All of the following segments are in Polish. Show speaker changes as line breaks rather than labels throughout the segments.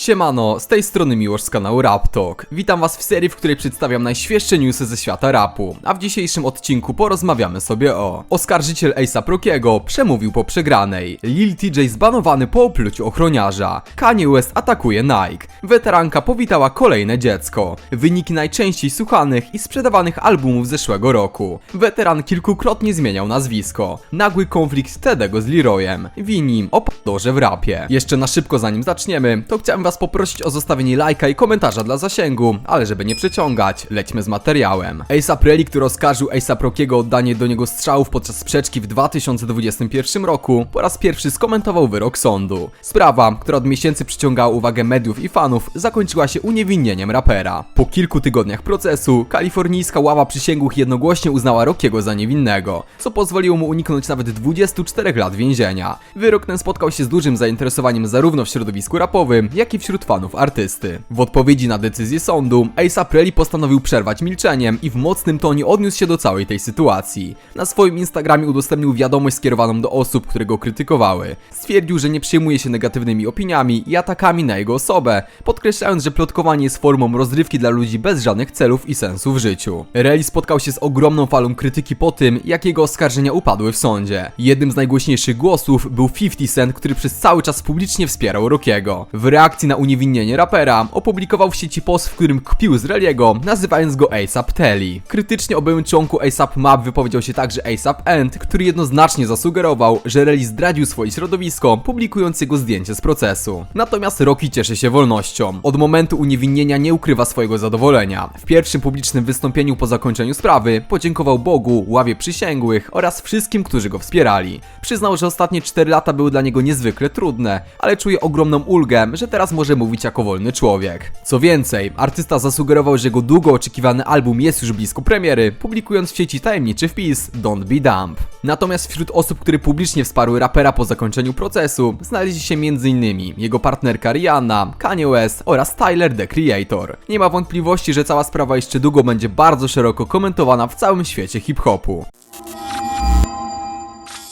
Siemano, z tej strony Miłosz z kanału Rap Talk. Witam was w serii, w której przedstawiam najświeższe newsy ze świata rapu. A w dzisiejszym odcinku porozmawiamy sobie o Oskarżyciel A$AP Rockiego przemówił po przegranej. Lil TJ zbanowany po opluciu ochroniarza. Kanye West atakuje Nike. Weteranka powitała kolejne dziecko. Wyniki najczęściej słuchanych i sprzedawanych albumów zeszłego roku. Weteran kilkukrotnie zmieniał nazwisko. Nagły konflikt Tedego z Leroyem. Winim o podorze w rapie. Jeszcze na szybko zanim zaczniemy, to chciałem was poprosić o zostawienie lajka i komentarza dla zasięgu, ale żeby nie przeciągać, lećmy z materiałem. A$AP Rally, który oskarżył A$AP Rockiego o oddanie do niego strzałów podczas sprzeczki w 2021 roku, po raz pierwszy skomentował wyrok sądu. Sprawa, która od miesięcy przyciągała uwagę mediów i fanów, zakończyła się uniewinnieniem rapera. Po kilku tygodniach procesu, kalifornijska ława przysięgłych jednogłośnie uznała Rockiego za niewinnego, co pozwoliło mu uniknąć nawet 24 lat więzienia. Wyrok ten spotkał się z dużym zainteresowaniem zarówno w środowisku rapowym, jak i wśród fanów artysty. W odpowiedzi na decyzję sądu, A$AP Rally postanowił przerwać milczeniem i w mocnym tonie odniósł się do całej tej sytuacji. Na swoim Instagramie udostępnił wiadomość skierowaną do osób, które go krytykowały. Stwierdził, że nie przejmuje się negatywnymi opiniami i atakami na jego osobę, podkreślając, że plotkowanie jest formą rozrywki dla ludzi bez żadnych celów i sensu w życiu. Rally spotkał się z ogromną falą krytyki po tym, jak jego oskarżenia upadły w sądzie. Jednym z najgłośniejszych głosów był 50 Cent, który przez cały czas publicznie wspierał Rockiego. W reakcji na uniewinnienie rapera opublikował w sieci post, w którym kpił z Reliego, nazywając go ASAP Telly. Krytycznie o byłym członku ASAP Map wypowiedział się także ASAP End, który jednoznacznie zasugerował, że Reli zdradził swoje środowisko, publikując jego zdjęcie z procesu. Natomiast Rocky cieszy się wolnością. Od momentu uniewinnienia nie ukrywa swojego zadowolenia. W pierwszym publicznym wystąpieniu po zakończeniu sprawy podziękował Bogu, ławie przysięgłych oraz wszystkim, którzy go wspierali. Przyznał, że ostatnie 4 lata były dla niego niezwykle trudne, ale czuje ogromną ulgę, że teraz może mówić jako wolny człowiek. Co więcej, artysta zasugerował, że jego długo oczekiwany album jest już blisko premiery, publikując w sieci tajemniczy wpis Don't be dumb. Natomiast wśród osób, które publicznie wsparły rapera po zakończeniu procesu, znaleźli się m.in. jego partnerka Rihanna, Kanye West oraz Tyler the Creator. Nie ma wątpliwości, że cała sprawa jeszcze długo będzie bardzo szeroko komentowana w całym świecie hip-hopu.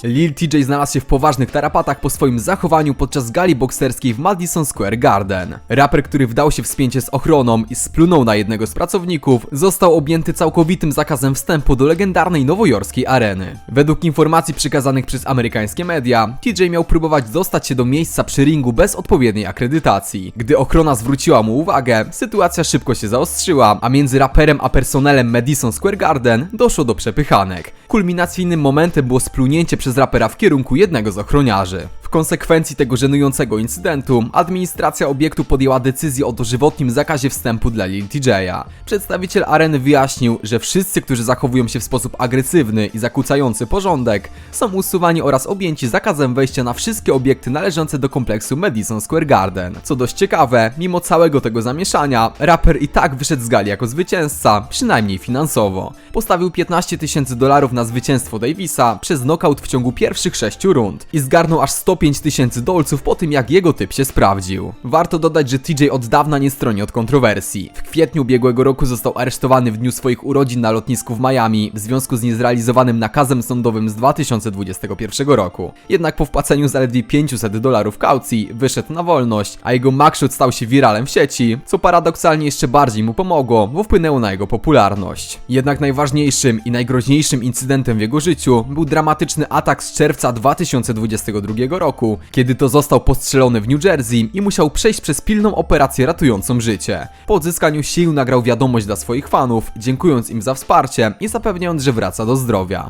Lil TJ znalazł się w poważnych tarapatach po swoim zachowaniu podczas gali bokserskiej w Madison Square Garden. Raper, który wdał się w spięcie z ochroną i splunął na jednego z pracowników, został objęty całkowitym zakazem wstępu do legendarnej nowojorskiej areny. Według informacji przekazanych przez amerykańskie media, TJ miał próbować dostać się do miejsca przy ringu bez odpowiedniej akredytacji. Gdy ochrona zwróciła mu uwagę, sytuacja szybko się zaostrzyła, a między raperem a personelem Madison Square Garden doszło do przepychanek. Kulminacyjnym momentem było splunięcie przez rapera w kierunku jednego z ochroniarzy. W konsekwencji tego żenującego incydentu administracja obiektu podjęła decyzję o dożywotnim zakazie wstępu dla Lil TJ'a. Przedstawiciel areny wyjaśnił, że wszyscy, którzy zachowują się w sposób agresywny i zakłócający porządek, są usuwani oraz objęci zakazem wejścia na wszystkie obiekty należące do kompleksu Madison Square Garden. Co dość ciekawe, mimo całego tego zamieszania, raper i tak wyszedł z gali jako zwycięzca, przynajmniej finansowo. Postawił 15 tysięcy dolarów na zwycięstwo Davisa przez knockout w ciągu pierwszych 6 rund i zgarnął aż 100 5000 dolców po tym jak jego typ się sprawdził. Warto dodać, że TJ od dawna nie stroni od kontrowersji. W kwietniu ubiegłego roku został aresztowany w dniu swoich urodzin na lotnisku w Miami w związku z niezrealizowanym nakazem sądowym z 2021 roku. Jednak po wpłaceniu zaledwie 500 dolarów kaucji wyszedł na wolność, a jego makszut stał się wiralem w sieci, co paradoksalnie jeszcze bardziej mu pomogło, bo wpłynęło na jego popularność. Jednak najważniejszym i najgroźniejszym incydentem w jego życiu był dramatyczny atak z czerwca 2022 roku kiedy to został postrzelony w New Jersey i musiał przejść przez pilną operację ratującą życie. Po odzyskaniu sił nagrał wiadomość dla swoich fanów, dziękując im za wsparcie i zapewniając, że wraca do zdrowia.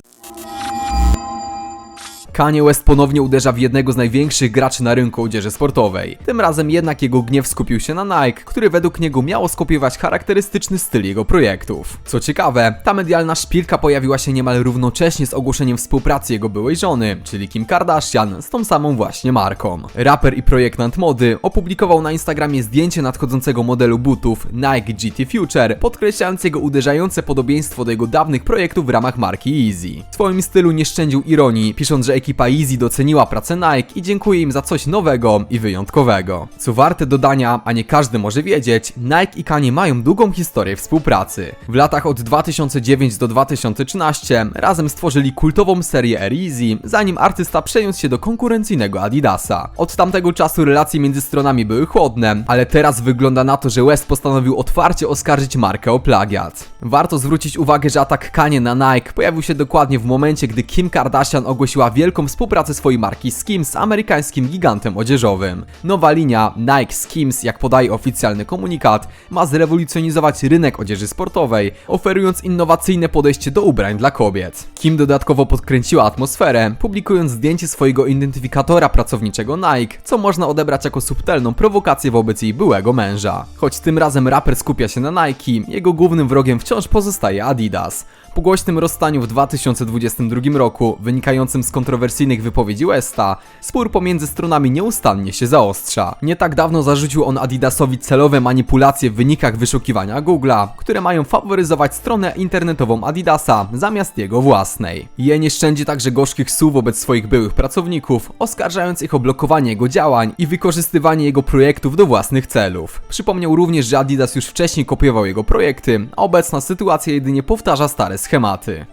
Kanye West ponownie uderza w jednego z największych graczy na rynku odzieży sportowej. Tym razem jednak jego gniew skupił się na Nike, który według niego miało skopiować charakterystyczny styl jego projektów. Co ciekawe, ta medialna szpilka pojawiła się niemal równocześnie z ogłoszeniem współpracy jego byłej żony, czyli Kim Kardashian, z tą samą właśnie marką. Raper i projektant mody opublikował na Instagramie zdjęcie nadchodzącego modelu butów Nike GT Future, podkreślając jego uderzające podobieństwo do jego dawnych projektów w ramach marki Easy. W swoim stylu nie szczędził ironii, pisząc, że ekipa ekipa Easy doceniła pracę Nike i dziękuję im za coś nowego i wyjątkowego. Co warte dodania, a nie każdy może wiedzieć, Nike i Kanye mają długą historię współpracy. W latach od 2009 do 2013 razem stworzyli kultową serię Air Easy, zanim artysta przeniósł się do konkurencyjnego Adidasa. Od tamtego czasu relacje między stronami były chłodne, ale teraz wygląda na to, że West postanowił otwarcie oskarżyć markę o plagiat. Warto zwrócić uwagę, że atak Kanye na Nike pojawił się dokładnie w momencie, gdy Kim Kardashian ogłosiła wielką współpracę swojej marki Skims z amerykańskim gigantem odzieżowym. Nowa linia Nike Skims, jak podaje oficjalny komunikat, ma zrewolucjonizować rynek odzieży sportowej, oferując innowacyjne podejście do ubrań dla kobiet. Kim dodatkowo podkręciła atmosferę, publikując zdjęcie swojego identyfikatora pracowniczego Nike, co można odebrać jako subtelną prowokację wobec jej byłego męża. Choć tym razem raper skupia się na Nike, jego głównym wrogiem wciąż pozostaje Adidas. Po głośnym rozstaniu w 2022 roku, wynikającym z kontrowersyjnych wypowiedzi Westa, spór pomiędzy stronami nieustannie się zaostrza. Nie tak dawno zarzucił on Adidasowi celowe manipulacje w wynikach wyszukiwania Google'a, które mają faworyzować stronę internetową Adidasa zamiast jego własnej. Je nie szczędzi także gorzkich słów wobec swoich byłych pracowników, oskarżając ich o blokowanie jego działań i wykorzystywanie jego projektów do własnych celów. Przypomniał również, że Adidas już wcześniej kopiował jego projekty, a obecna sytuacja jedynie powtarza stare schematy.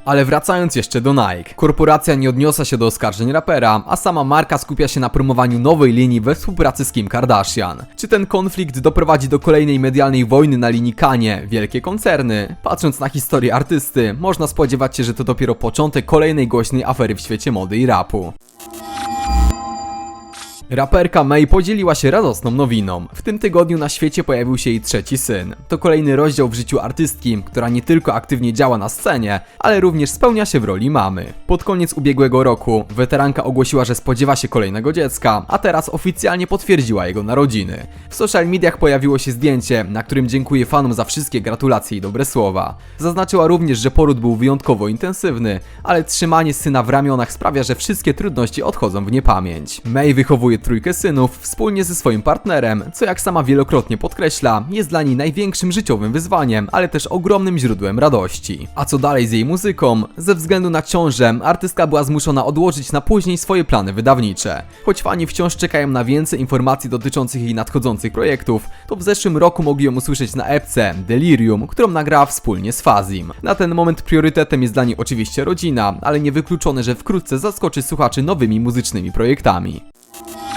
Ale wracając jeszcze do Nike. Korporacja nie odniosła się do oskarżeń rapera, a sama marka skupia się na promowaniu nowej linii we współpracy z Kim Kardashian. Czy ten konflikt doprowadzi do kolejnej medialnej wojny na linii Kanie, wielkie koncerny? Patrząc na historię artysty, można spodziewać się, że to dopiero początek kolejnej głośnej afery w świecie mody i rapu. Raperka May podzieliła się radosną nowiną. W tym tygodniu na świecie pojawił się jej trzeci syn. To kolejny rozdział w życiu artystki, która nie tylko aktywnie działa na scenie, ale również spełnia się w roli mamy. Pod koniec ubiegłego roku weteranka ogłosiła, że spodziewa się kolejnego dziecka, a teraz oficjalnie potwierdziła jego narodziny. W social mediach pojawiło się zdjęcie, na którym dziękuję fanom za wszystkie gratulacje i dobre słowa. Zaznaczyła również, że poród był wyjątkowo intensywny, ale trzymanie syna w ramionach sprawia, że wszystkie trudności odchodzą w niepamięć. May wychowuje trójkę synów wspólnie ze swoim partnerem, co jak sama wielokrotnie podkreśla, jest dla niej największym życiowym wyzwaniem, ale też ogromnym źródłem radości. A co dalej z jej muzyką? Ze względu na ciążę, artystka była zmuszona odłożyć na później swoje plany wydawnicze. Choć fani wciąż czekają na więcej informacji dotyczących jej nadchodzących projektów, to w zeszłym roku mogli ją usłyszeć na epce Delirium, którą nagrała wspólnie z Fazim. Na ten moment priorytetem jest dla niej oczywiście rodzina, ale niewykluczone, że wkrótce zaskoczy słuchaczy nowymi muzycznymi projektami. Yeah.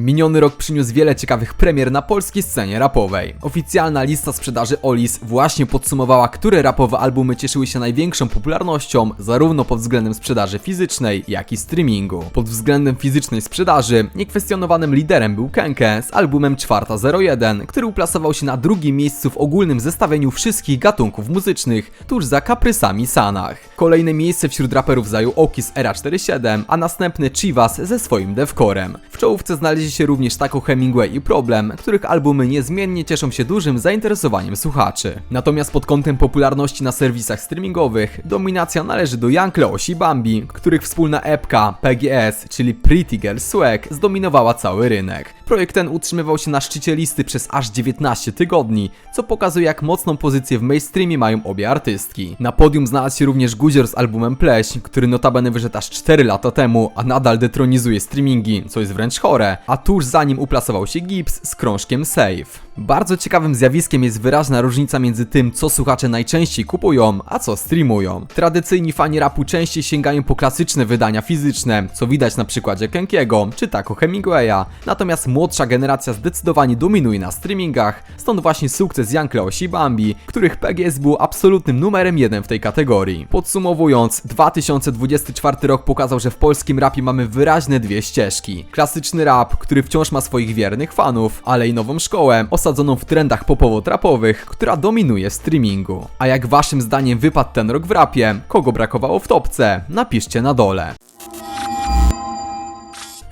Miniony rok przyniósł wiele ciekawych premier na polskiej scenie rapowej. Oficjalna lista sprzedaży Olis właśnie podsumowała, które rapowe albumy cieszyły się największą popularnością, zarówno pod względem sprzedaży fizycznej, jak i streamingu. Pod względem fizycznej sprzedaży niekwestionowanym liderem był Kenke z albumem 401, który uplasował się na drugim miejscu w ogólnym zestawieniu wszystkich gatunków muzycznych, tuż za Kaprysami Sanach. Kolejne miejsce wśród raperów zajął Okis Era 47, a następny Chivas ze swoim devcorem. W czołówce znaleźli się również Taco Hemingway i Problem, których albumy niezmiennie cieszą się dużym zainteresowaniem słuchaczy. Natomiast pod kątem popularności na serwisach streamingowych, dominacja należy do Young Leosi i Bambi, których wspólna epka PGS, czyli Pretty Girl Swag, zdominowała cały rynek. Projekt ten utrzymywał się na szczycie listy przez aż 19 tygodni, co pokazuje jak mocną pozycję w mainstreamie mają obie artystki. Na podium znalazł się również Guzior z albumem Pleśń, który notabene wyszedł aż 4 lata temu, a nadal detronizuje streamingi, co jest wręcz chore, a tuż za nim uplasował się Gibbs z krążkiem Save. Bardzo ciekawym zjawiskiem jest wyraźna różnica między tym, co słuchacze najczęściej kupują, a co streamują. Tradycyjni fani rapu częściej sięgają po klasyczne wydania fizyczne, co widać na przykładzie Kenkiego czy Taco Hemingwaya, natomiast młodsza generacja zdecydowanie dominuje na streamingach, stąd właśnie sukces Young Leosi i Bambi, których PGS był absolutnym numerem jeden w tej kategorii. Podsumowując, 2024 rok pokazał, że w polskim rapie mamy wyraźne dwie ścieżki. Klasyczny rap, który wciąż ma swoich wiernych fanów, ale i nową szkołę, osadzoną w trendach popowo-trapowych, która dominuje streamingu. A jak waszym zdaniem wypadł ten rok w rapie? Kogo brakowało w topce? Napiszcie na dole.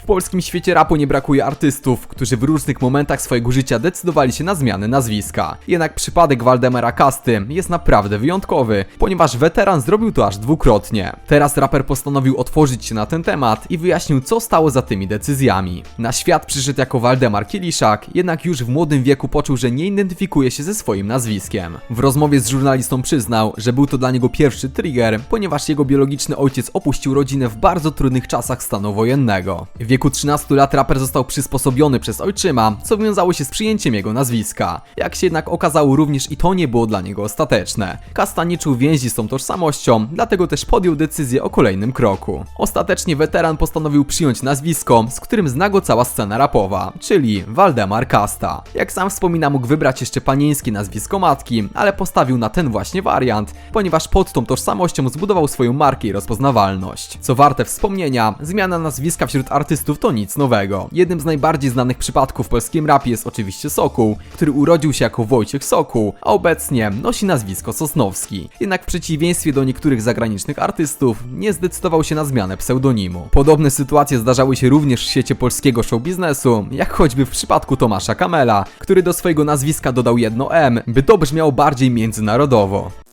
W polskim świecie rapu nie brakuje artystów, którzy w różnych momentach swojego życia decydowali się na zmianę nazwiska. Jednak przypadek Waldemara Kasty jest naprawdę wyjątkowy, ponieważ weteran zrobił to aż dwukrotnie. Teraz raper postanowił otworzyć się na ten temat i wyjaśnił co stało za tymi decyzjami. Na świat przyszedł jako Waldemar Kieliszak, jednak już w młodym wieku poczuł, że nie identyfikuje się ze swoim nazwiskiem. W rozmowie z żurnalistą przyznał, że był to dla niego pierwszy trigger, ponieważ jego biologiczny ojciec opuścił rodzinę w bardzo trudnych czasach stanu wojennego. Wieku 13 lat raper został przysposobiony przez ojczyma, co wiązało się z przyjęciem jego nazwiska. Jak się jednak okazało, również i to nie było dla niego ostateczne. Kasta nie czuł więzi z tą tożsamością, dlatego też podjął decyzję o kolejnym kroku. Ostatecznie weteran postanowił przyjąć nazwisko, z którym zna go cała scena rapowa, czyli Waldemar Kasta. Jak sam wspomina, mógł wybrać jeszcze panieńskie nazwisko matki, ale postawił na ten właśnie wariant, ponieważ pod tą tożsamością zbudował swoją markę i rozpoznawalność. Co warte wspomnienia, zmiana nazwiska wśród artystów to nic nowego. Jednym z najbardziej znanych przypadków w polskim rapie jest oczywiście Sokół, który urodził się jako Wojciech Sokół, a obecnie nosi nazwisko Sosnowski. Jednak w przeciwieństwie do niektórych zagranicznych artystów, nie zdecydował się na zmianę pseudonimu. Podobne sytuacje zdarzały się również w świecie polskiego show biznesu, jak choćby w przypadku Tomasza Kamela, który do swojego nazwiska dodał jedno M, by to brzmiało bardziej międzynarodowo.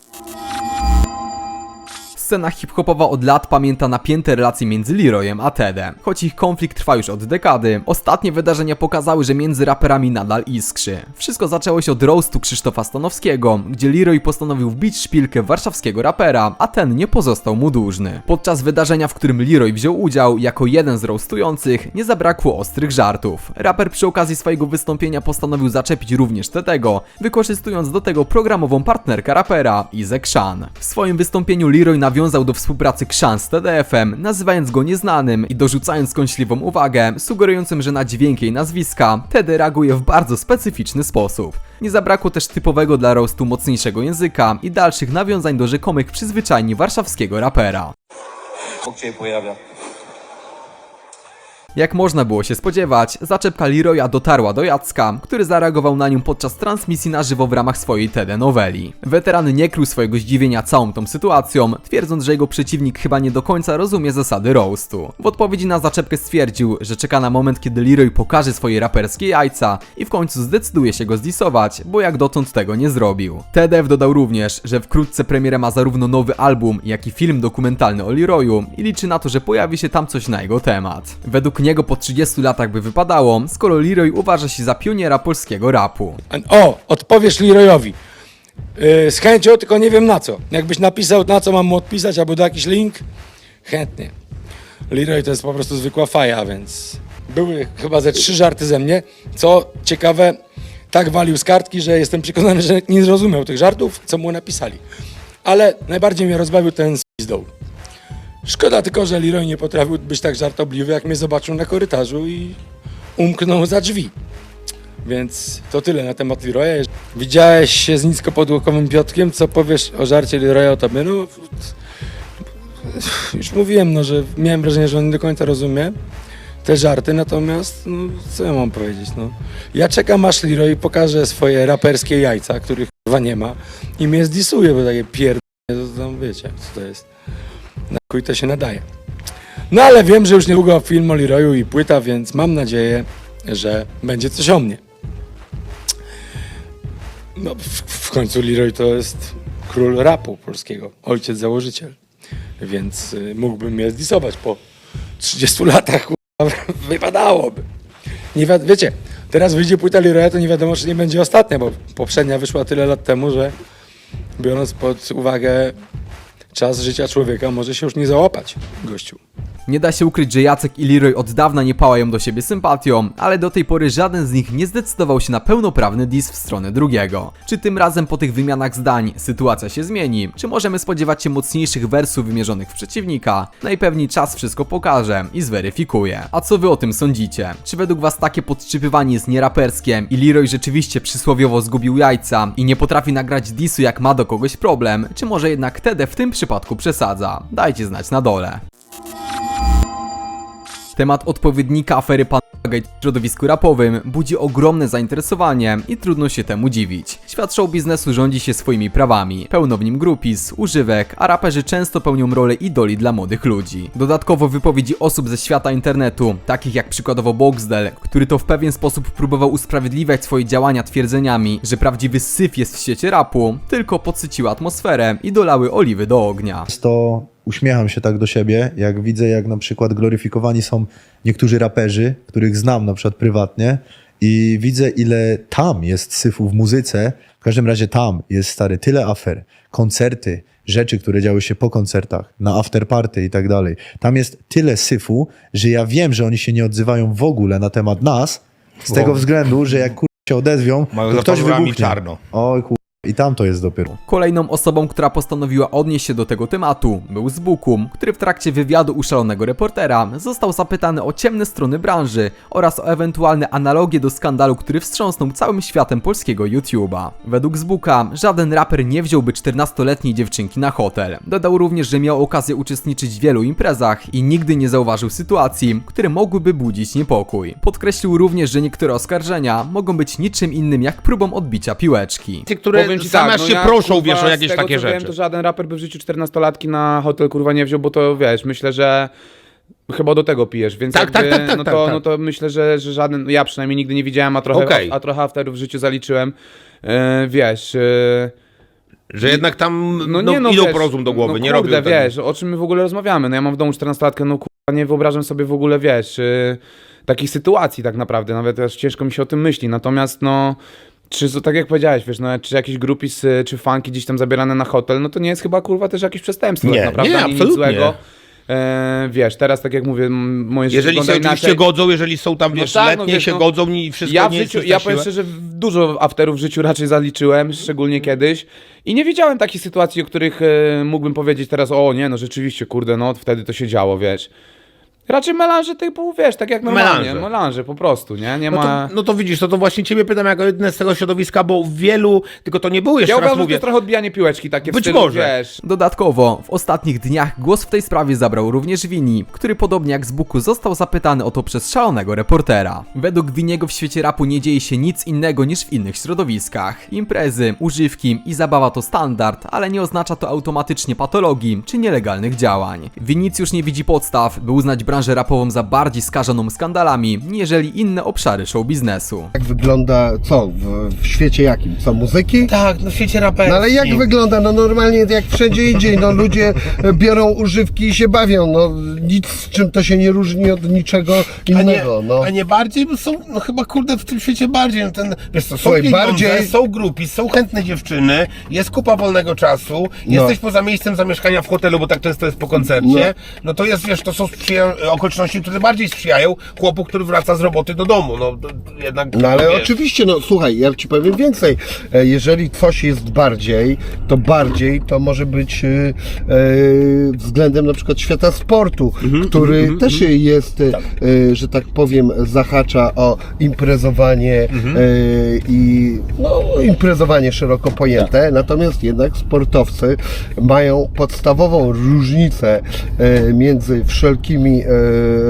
Scena hip-hopowa od lat pamięta napięte relacje między Leroyem a Tedem. Choć ich konflikt trwa już od dekady, ostatnie wydarzenia pokazały, że między raperami nadal iskrzy. Wszystko zaczęło się od roastu Krzysztofa Stanowskiego, gdzie Leroy postanowił wbić szpilkę warszawskiego rapera, a ten nie pozostał mu dłużny. Podczas wydarzenia, w którym Leroy wziął udział jako jeden z roastujących, nie zabrakło ostrych żartów. Raper przy okazji swojego wystąpienia postanowił zaczepić również Tedego, wykorzystując do tego programową partnerkę rapera, Izę Krzan. W swoim wystąpieniu Leroy nawiązał do współpracy Krzan z TDF-em, nazywając go nieznanym i dorzucając skądśliwą uwagę, sugerującym, że na dźwięk jej nazwiska Tedy reaguje w bardzo specyficzny sposób. Nie zabrakło też typowego dla roastu mocniejszego języka i dalszych nawiązań do rzekomych przyzwyczajni warszawskiego rapera.
Pojawia.
Jak można było się spodziewać, zaczepka Leroya dotarła do Jacka, który zareagował na nią podczas transmisji na żywo w ramach swojej TD noweli. Weteran nie krył swojego zdziwienia całą tą sytuacją, twierdząc, że jego przeciwnik chyba nie do końca rozumie zasady roastu. W odpowiedzi na zaczepkę stwierdził, że czeka na moment, kiedy Leroy pokaże swoje raperskie jajca i w końcu zdecyduje się go zdisować, bo jak dotąd tego nie zrobił. TDF dodał również, że wkrótce premierę ma zarówno nowy album, jak i film dokumentalny o Leroyu i liczy na to, że pojawi się tam coś na jego temat. Według niego po 30 latach by wypadało, skoro Leroy uważa się za pioniera polskiego rapu.
O, odpowiesz Leroyowi. Yy, z chęcią, tylko nie wiem na co. Jakbyś napisał, na co mam mu odpisać, albo do jakiś link, chętnie. Leroy to jest po prostu zwykła faja, więc były chyba ze trzy żarty ze mnie. Co ciekawe, tak walił z kartki, że jestem przekonany, że nie zrozumiał tych żartów, co mu napisali. Ale najbardziej mnie rozbawił ten z pizdą. Szkoda tylko, że Leroy nie potrafił być tak żartobliwy, jak mnie zobaczył na korytarzu i umknął za drzwi. Więc to tyle na temat Leroya. Widziałeś się z niskopodłokowym Piotkiem, co powiesz o żarcie Leroya o tobie? No, już mówiłem, no, że miałem wrażenie, że on nie do końca rozumie te żarty, natomiast, no, co ja mam powiedzieć, no. Ja czekam aż Leroy pokaże swoje raperskie jajca, których chyba nie ma i mnie zdisuje, bo takie pierdolę, to tam wiecie, co to jest. Na chuj to się nadaje. No ale wiem, że już niedługo film o Leroyu i płyta, więc mam nadzieję, że będzie coś o mnie. No, w, w końcu Leroy to jest król rapu polskiego, ojciec założyciel. Więc y, mógłbym mnie zdisować po 30 latach, kurwa, wypadałoby. Nie wi- wiecie, teraz wyjdzie płyta Leroya, to nie wiadomo, czy nie będzie ostatnia, bo poprzednia wyszła tyle lat temu, że biorąc pod uwagę czas życia człowieka, może się już nie załapać, gościu.
Nie da się ukryć, że Jacek i Leroy od dawna nie pałają do siebie sympatią, ale do tej pory żaden z nich nie zdecydował się na pełnoprawny diss w stronę drugiego. Czy tym razem po tych wymianach zdań sytuacja się zmieni? Czy możemy spodziewać się mocniejszych wersów wymierzonych w przeciwnika? Najpewniej czas wszystko pokaże i zweryfikuje. A co wy o tym sądzicie? Czy według was takie podczypywanie jest nieraperskie i Leroy rzeczywiście przysłowiowo zgubił jajca i nie potrafi nagrać dissu jak ma do kogoś problem? Czy może jednak Tede w tym przypadku przesadza? Dajcie znać na dole. Temat odpowiednika afery pan w środowisku rapowym budzi ogromne zainteresowanie i trudno się temu dziwić. Świat show biznesu rządzi się swoimi prawami. Pełno w nim grupis, używek, a raperzy często pełnią rolę idoli dla młodych ludzi. Dodatkowo wypowiedzi osób ze świata internetu, takich jak przykładowo Boxdel, który to w pewien sposób próbował usprawiedliwiać swoje działania twierdzeniami, że prawdziwy syf jest w świecie rapu, tylko podsyciły atmosferę i dolały oliwy do ognia.
to uśmiecham się tak do siebie, jak widzę, jak na przykład gloryfikowani są niektórzy raperzy, których znam na przykład prywatnie i widzę, ile tam jest syfu w muzyce. W każdym razie tam jest stary tyle afer, koncerty, rzeczy, które działy się po koncertach, na afterparty i tak dalej. Tam jest tyle syfu, że ja wiem, że oni się nie odzywają w ogóle na temat nas, z tego względu, że jak kur... się odezwią,
Mają
to
za
ktoś wybuchnie.
czarno.
Oj kur... I tam to jest dopiero.
Kolejną osobą, która postanowiła odnieść się do tego tematu, był Zbukum, który w trakcie wywiadu u szalonego reportera został zapytany o ciemne strony branży oraz o ewentualne analogie do skandalu, który wstrząsnął całym światem polskiego YouTube'a. Według Zbuka żaden raper nie wziąłby 14-letniej dziewczynki na hotel. Dodał również, że miał okazję uczestniczyć w wielu imprezach i nigdy nie zauważył sytuacji, które mogłyby budzić niepokój. Podkreślił również, że niektóre oskarżenia mogą być niczym innym jak próbą odbicia piłeczki.
Ty, które
Powiem ci
zamiast
tak,
się
no ja,
proszą,
kurwa,
wiesz, o
z
jakieś
tego,
takie
co Wiem,
rzeczy.
to żaden raper by w życiu 14-latki na hotel kurwa nie wziął, bo to wiesz, myślę, że chyba do tego pijesz, więc
Tak,
jakby,
tak, tak, tak,
no,
tak,
to,
tak.
no to myślę, że, że żaden, ja przynajmniej nigdy nie widziałem, a trochę,
Okej.
a, a trochę afterów w życiu zaliczyłem. E, wiesz, e,
Że jednak tam
no,
no,
nie no,
idą
wiesz,
po rozum do głowy,
no,
nie
kurde,
robią tego.
wiesz, o czym my w ogóle rozmawiamy, no ja mam w domu 14-latkę, no kurwa, nie wyobrażam sobie w ogóle, wiesz, e, takich sytuacji tak naprawdę, nawet aż ciężko mi się o tym myśli, natomiast no... Czy, to tak jak powiedziałeś, wiesz, no, czy jakiś grupis, czy fanki gdzieś tam zabierane na hotel, no to nie jest chyba kurwa też jakieś przestępstwo
Nie,
tak naprawdę,
nie,
ani nic
absolutnie.
złego. E, wiesz, teraz tak jak mówię, moje życie
Jeżeli się oczywiście godzą, jeżeli są tam, wiesz,
tak, no
letnie
wiesz,
się
no,
godzą i wszystko
Ja w
nie
życiu, ja powiem szczerze, dużo afterów w życiu raczej zaliczyłem, szczególnie kiedyś. I nie widziałem takich sytuacji, o których e, mógłbym powiedzieć teraz, o nie, no rzeczywiście, kurde, no wtedy to się działo, wiesz. Raczej melanże typu, wiesz, tak jak normalnie,
Melanże.
melanże, po prostu, nie? Nie
No
ma...
to, no to widzisz, to, to właśnie ciebie pytam jako jedne z tego środowiska, bo wielu, tylko to nie było jeszcze
ja
raz
uważam, że to
mówię,
jest trochę odbijanie piłeczki takie w
Być
stylu,
może.
wiesz.
Dodatkowo, w ostatnich dniach głos w tej sprawie zabrał również Wini, który podobnie jak z Buku został zapytany o to przez szalonego reportera. Według Winiego w świecie rapu nie dzieje się nic innego niż w innych środowiskach. Imprezy, używki i zabawa to standard, ale nie oznacza to automatycznie patologii czy nielegalnych działań. Winicjusz nie widzi podstaw, by uznać branżę rapową za bardziej skażoną skandalami, niżeli inne obszary show biznesu.
Jak wygląda, co, w, w świecie jakim? Co, muzyki?
tak, no w świecie raperskim.
No ale jak wygląda? No normalnie jak wszędzie indziej, no ludzie biorą używki i się bawią, no nic z czym to się nie różni od niczego
A nie,
innego, no.
a nie bardziej, bo są, no chyba kurde w tym świecie bardziej, no ten, wiesz co, są
Słuchaj,
pieniądze,
bardziej-
są grupy, są chętne dziewczyny, jest kupa wolnego czasu, jesteś poza miejscem zamieszkania w hotelu, bo tak często jest po koncercie, no, to jest, wiesz, to są sprzyja- okoliczności, które bardziej sprzyjają chłopu, który wraca z roboty do domu, no jednak...
No ale
wiesz,
oczywiście, no słuchaj, ja ci powiem więcej. E, Jeżeli coś jest bardziej, to bardziej to może być e, e, względem na przykład świata sportu, który też jest, e, e, że tak powiem, zahacza o imprezowanie e, i no, imprezowanie szeroko pojęte, natomiast jednak sportowcy mają podstawową różnicę e, między wszelkimi e,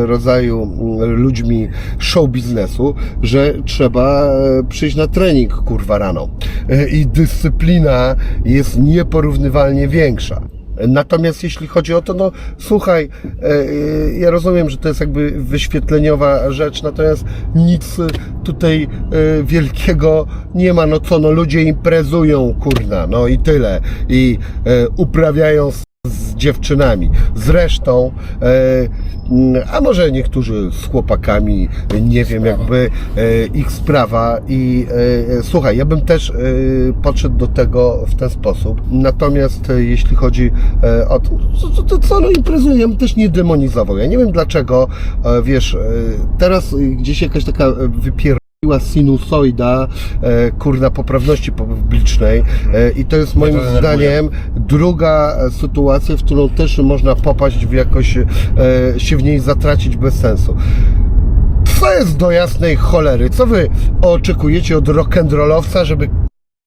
rodzaju mm, ludźmi show biznesu, że trzeba e, przyjść na trening kurwa rano E, i dyscyplina jest nieporównywalnie większa. Natomiast jeśli chodzi o to, no słuchaj, e, e, ja rozumiem, że to jest jakby wyświetleniowa rzecz, natomiast nic e, tutaj e, wielkiego nie ma. No co, no ludzie imprezują, kurna, no i tyle. I e, uprawiają z dziewczynami. Zresztą, e, mm, a może niektórzy z chłopakami, nie wiem, jakby e, ich sprawa i e, słuchaj, ja bym też e, podszedł do tego w ten sposób. Natomiast e, jeśli chodzi e, o to, to, to, co, no imprezuję, ja bym też nie demonizował. Ja nie wiem dlaczego, e, wiesz, e, teraz gdzieś jakaś taka wypier była sinusoida, e, kurna, poprawności publicznej e, i to jest moim
to
zdaniem druga sytuacja, w którą też można popaść w jakoś, e, się w niej zatracić bez sensu. Co jest do jasnej cholery? Co wy oczekujecie od rock'n'rollowca, żeby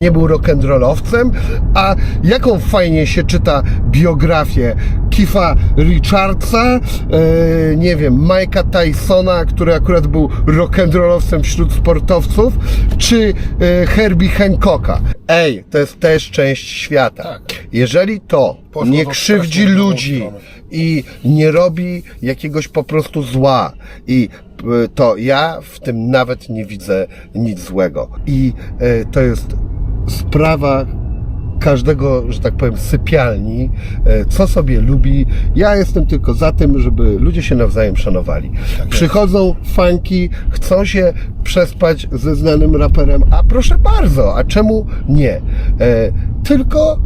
nie był rock'n'rollowcem? A jaką fajnie się czyta biografię Keitha Richardsa, e, nie wiem, Mike'a Tysona, który akurat był rock'n'rollowcem wśród sportowców, czy e, Herbie Hancocka. Ej, to jest też część świata. Jeżeli to
Poszło
nie krzywdzi ludzi i nie robi jakiegoś po prostu zła i e, to ja w tym nawet nie widzę nic złego. I to jest sprawa każdego, że tak powiem, sypialni, e, co sobie lubi. Ja jestem tylko za tym, żeby ludzie się nawzajem szanowali. Przychodzą fanki, chcą się przespać ze znanym raperem, a proszę bardzo, a czemu nie? E, Tylko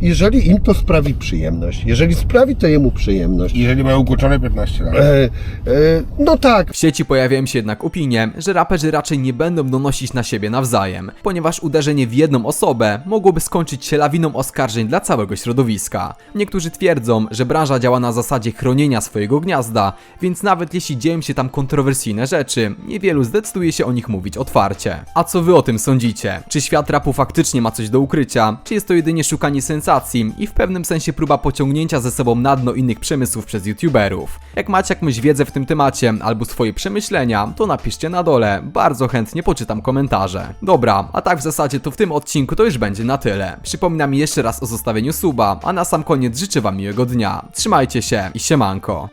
jeżeli im to sprawi przyjemność, jeżeli sprawi to jemu przyjemność,
Jeżeli mają ukończone 15 lat.
e, e, no tak,
W sieci pojawiają się jednak opinie, że raperzy raczej nie będą donosić na siebie nawzajem, ponieważ uderzenie w jedną osobę mogłoby skończyć się lawiną oskarżeń dla całego środowiska. Niektórzy twierdzą, że branża działa na zasadzie chronienia swojego gniazda, więc nawet jeśli dzieją się tam kontrowersyjne rzeczy, niewielu zdecyduje się o nich mówić otwarcie. A co wy o tym sądzicie? Czy świat rapu faktycznie ma coś do ukrycia? Czy jest to jedynie szukanie sensacji i w pewnym sensie próba pociągnięcia ze sobą na dno innych przemysłów przez youtuberów? Jak macie jakąś wiedzę w tym temacie albo swoje przemyślenia, to napiszcie na dole, bardzo chętnie poczytam komentarze. Dobra, a tak w zasadzie to w tym odcinku to już będzie na tyle. Przypominam jeszcze raz o zostawieniu suba, a na sam koniec życzę wam miłego dnia. Trzymajcie się i siemanko.